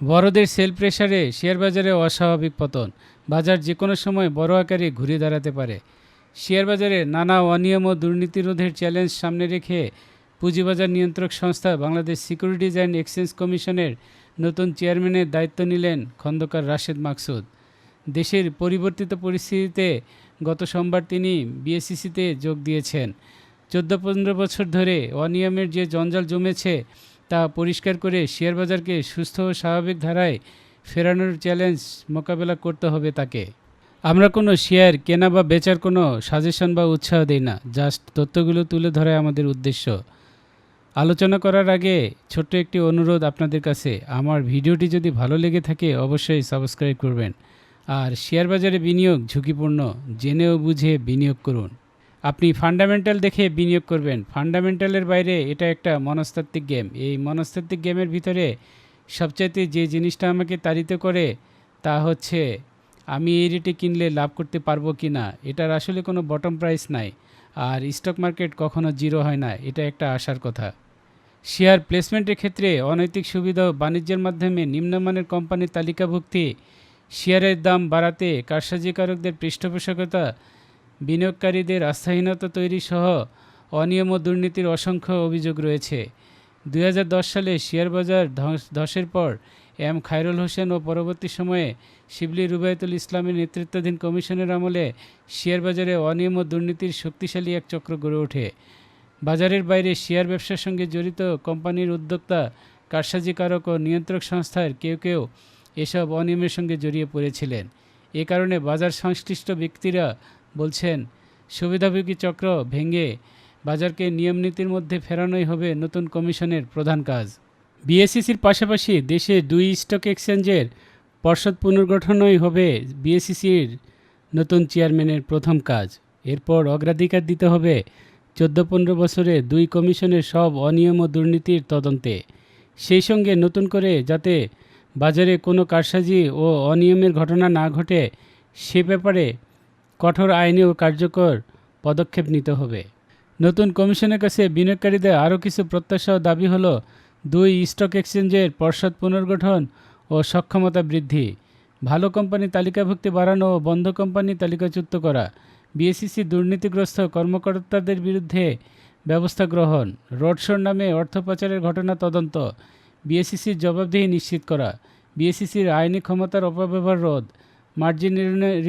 বড়দের সেল প্রেসারে শেয়ার বাজারে অস্বাভাবিক পতন। বাজার যে কোনো সময় বড় আকারে ঘুরে দাঁড়াতে পারে। শেয়ার বাজারে নানা অনিয়ম ও দুর্নীতি রোধের চ্যালেঞ্জ সামনে রেখে পুঁজিবাজার নিয়ন্ত্রক সংস্থা বাংলাদেশ সিকিউরিটিজ অ্যান্ড এক্সচেঞ্জ কমিশনের নতুন চেয়ারম্যানের দায়িত্ব নিলেন খন্দকার রাশেদ মাকসুদ। দেশের পরিবর্তিত পরিস্থিতিতে গত সোমবার তিনি বিএসসিসিতে যোগ দিয়েছেন। চোদ্দ পনেরো বছর ধরে অনিয়মের যে জঞ্জাল জমেছে তা পরিষ্কার করে শেয়ার বাজারকে সুস্থ ও স্বাভাবিক ধারায় ফেরানোর চ্যালেঞ্জ মোকাবেলা করতে হবে তাকে। আমরা কোনো শেয়ার কেনা বা বেচার কোনো সাজেশন বা উৎসাহ দিই না জাস্ট তথ্যগুলো তুলে ধরে আমাদের উদ্দেশ্য। আলোচনা করার আগে ছোট্ট একটি অনুরোধ আপনাদের কাছে। আমার ভিডিওটি যদি ভালো লেগে থাকে অবশ্যই সাবস্ক্রাইব করবেন। আর শেয়ার বাজারে বিনিয়োগ ঝুঁকিপূর্ণ, জেনেও বুঝে বিনিয়োগ করুন। আপনি ফান্ডামেন্টাল দেখে বিনিয়োগ করবেন। ফান্ডামেন্টালের বাইরে এটা একটা মনস্তাত্ত্বিক গেম এই মনস্তাত্ত্বিক গেমের ভিতরে সবচাইতে যে জিনিসটা আমাকে তাড়িত করে তা হচ্ছে, আমি এই রেটে কিনলে লাভ করতে পারব কি না? এটার আসলে কোনো বটম প্রাইস নাই। আর স্টক মার্কেট কখনো জিরো হয় না। এটা একটা আশার কথা। শেয়ার প্লেসমেন্টের ক্ষেত্রে অনৈতিক সুবিধা বাণিজ্যের মাধ্যমে নিম্নমানের কোম্পানির তালিকাভুক্তি শেয়ারের দাম বাড়াতে কারসাজিকারকদের পৃষ্ঠপোষকতা বিনিয়োগকারীদের আস্থাহীনতা তৈরি সহ অনিয়ম ও দুর্নীতির অসংখ্য অভিযোগ রয়েছে। দু হাজার দশ সালে শেয়ার বাজার ধস- ধসের পর এম খায়রুল হোসেন ও পরবর্তী সময়ে শিবলি রুবায়তুল ইসলামের নেতৃত্বাধীন কমিশনের আমলে শেয়ার বাজারে অনিয়ম ও দুর্নীতির শক্তিশালী এক চক্র গড়ে ওঠে। বাজারের বাইরে শেয়ার ব্যবসার সঙ্গে জড়িত কোম্পানির উদ্যোক্তা কারসাজিকারক ও নিয়ন্ত্রক সংস্থার কেউ কেউ এসব অনিয়মের সঙ্গে জড়িয়ে পড়েছিলেন। এ কারণে বাজার সংশ্লিষ্ট ব্যক্তিরা বলছেন, সুবিধাভোগী চক্র ভেঙে বাজারকে নিয়ম নীতির মধ্যে ফেরানোই হবে নতুন কমিশনের প্রধান কাজ। বিএসসিসির পাশাপাশি দেশে দুই স্টক এক্সচেঞ্জের পর্ষদ পুনর্গঠনই হবে বিএসসিসির নতুন চেয়ারম্যানের প্রথম কাজ। এরপর অগ্রাধিকার দিতে হবে চোদ্দ পনেরো বছরে দুই কমিশনের সব অনিয়ম ও দুর্নীতির তদন্তে। সেই সঙ্গে নতুন করে যাতে বাজারে কোনো কারসাজি ও অনিয়মের ঘটনা না ঘটে, সে ব্যাপারে কঠোর আইনি ও কার্যকর পদক্ষেপ নিতে হবে। নতুন কমিশনের কাছে বিনিয়োগকারীদের আরও কিছু প্রত্যাশা ও দাবি হলো, দুই স্টক এক্সচেঞ্জের পর্ষদ পুনর্গঠন ও সক্ষমতা বৃদ্ধি, ভালো কোম্পানি তালিকাভুক্তি বাড়ানো ও বন্ধ কোম্পানি তালিকাচ্যুত করা বিএসসিসি দুর্নীতিগ্রস্ত কর্মকর্তাদের বিরুদ্ধে ব্যবস্থা গ্রহণ, রোড শোর নামে অর্থ পাচারের ঘটনা তদন্ত বিএসসিসির জবাবদিহি নিশ্চিত করা বিএসসিসির আইনি ক্ষমতার অপব্যবহার রোধ মার্জিন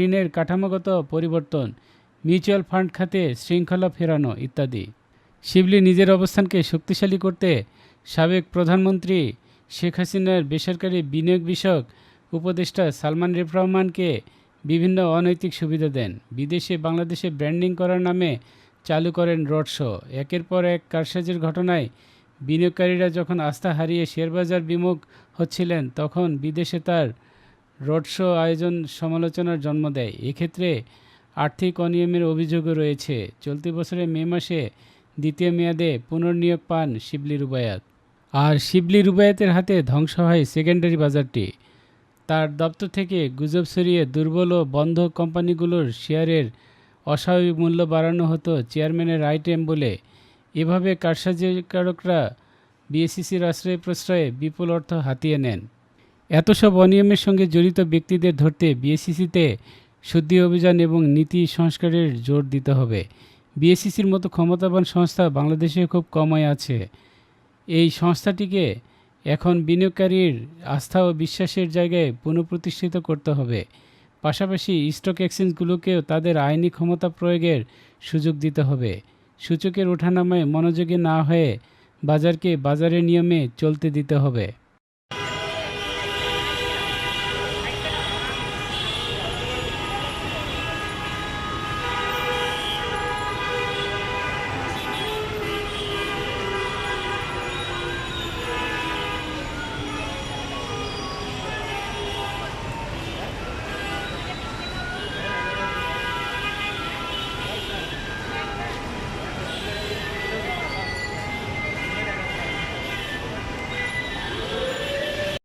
ঋণের কাঠামোগত পরিবর্তন, মিউচুয়াল ফান্ড খাতে শৃঙ্খলা ফেরানো ইত্যাদি। শিবলি নিজের অবস্থানকে শক্তিশালী করতে সাবেক প্রধানমন্ত্রী শেখ হাসিনার বেসরকারি বিনিয়োগ বিষয়ক উপদেষ্টা সালমান রেফ রহমানকে বিভিন্ন অনৈতিক সুবিধা দেন। বিদেশে বাংলাদেশে ব্র্যান্ডিং করার নামে চালু করেন রোড শো। একের পর এক কারসাজির ঘটনায় বিনিয়োগকারীরা যখন আস্থা হারিয়ে শেয়ারবাজার বিমুখ হচ্ছিলেন, তখন বিদেশে তার রোড শো আয়োজন সমালোচনার জন্ম দেয়। এক্ষেত্রে আর্থিক অনিয়মের অভিযোগও রয়েছে। চলতি বছরের মে মাসে দ্বিতীয় মেয়াদে পুনর্নিয়োগ পান শিবলি রুবায়াত। আর শিবলি রুবায়াতের হাতে ধ্বংস হয় সেকেন্ডারি বাজারটি। তার দপ্তর থেকে গুজব সরিয়ে দুর্বল ও বন্ধ কোম্পানিগুলোর শেয়ারের অস্বাভাবিক মূল্য বাড়ানো হতো চেয়ারম্যানের আইটেম বলে। এভাবে কারসাজিকারকরা বিএসসিসির আশ্রয় প্রশ্রয়ে বিপুল অর্থ হাতিয়ে নেন। এত সব অনিয়মের সঙ্গে জড়িত ব্যক্তিদের ধরতে বিএসসিসিতে শুদ্ধি অভিযান এবং নীতি সংস্কারের জোর দিতে হবে। বিএসসিসির মতো ক্ষমতাবান সংস্থা বাংলাদেশে খুব কমই আছে। এই সংস্থাটিকে এখন বিনিয়োগকারীর আস্থা ও বিশ্বাসের জায়গায় পুনঃপ্রতিষ্ঠিত করতে হবে। পাশাপাশি স্টক এক্সচেঞ্জগুলোকেও তাদের আইনি ক্ষমতা প্রয়োগের সুযোগ দিতে হবে। সূচকের ওঠানামায় মনোযোগী না হয়ে বাজারকে বাজারের নিয়মে চলতে দিতে হবে।